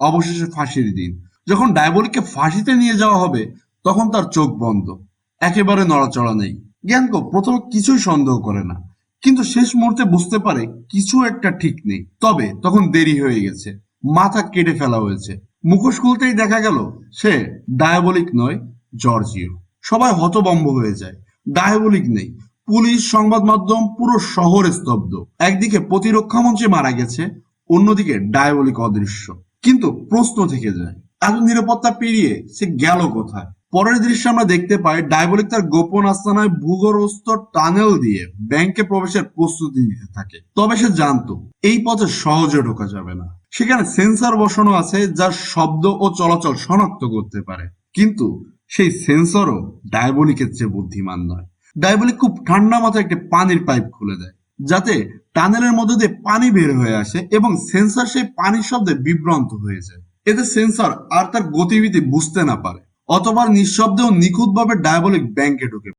অবশেষে ফাঁসির দিন। যখন ডায়াবলিককে ফাঁসিতে নিয়ে যাওয়া হবে, তখন তার চোখ বন্ধ। একেবারে নড়াচড়া নেই। জ্ঞানকো প্রথমে কিছুই সন্দেহ করে না। কিন্তু শেষ মুহূর্তে বুঝতে পারে কিছু একটা ঠিক নেই। তবে তখন দেরি হয়ে গেছে। মাথা কেটে ফেলা হয়েছে। মুখোশ খুলতেই দেখা গেল, সে ডায়াবলিক নয় জর্জিও সবাই হতবম্ব হয়ে যায়। ডায়াবলিক নেই। পুলিশ, সংবাদ মাধ্যম, পুরো শহর স্তব্ধ। একদিকে প্রতিরক্ষা মন্ত্রী মারা গেছে, অন্যদিকে ডায়াবলিক অদৃশ্য। কিন্তু প্রশ্ন থেকে যায়, এত নিরাপত্তা পেরিয়ে সে গেল কোথায়? পরের দৃশ্যে আমরা দেখতে পাই ডায়াবলিক তার গোপন আস্তানায় ভূগর্ভস্থ টানেল দিয়ে ব্যাংকে প্রবেশের প্রস্তুতি নিতে থাকে। তবে সে জানতো, এই পথে সহজে ঢোকা যাবে না। সেখানে সেন্সর বসানো আছে যা শব্দ ও চলাচল শনাক্ত করতে পারে। কিন্তু সেই সেন্সরও ডায়াবলিকের চেয়ে বুদ্ধিমান নয়। ডায়াবলিক খুব ঠান্ডা মাথায় একটি পানির পাইপ খুলে দেয়। যাতে টানেলের মধ্যে দিয়ে পানি বের হয়ে আসে এবং সেন্সর সেই পানির শব্দে বিভ্রান্ত হয়ে যায়। এতে সেন্সর আর তার গতিবিধি বুঝতে না পারে অতবার নিঃশব্দেও নিখুঁতভাবে ডায়াবলিক ব্যাংকে ঢুকে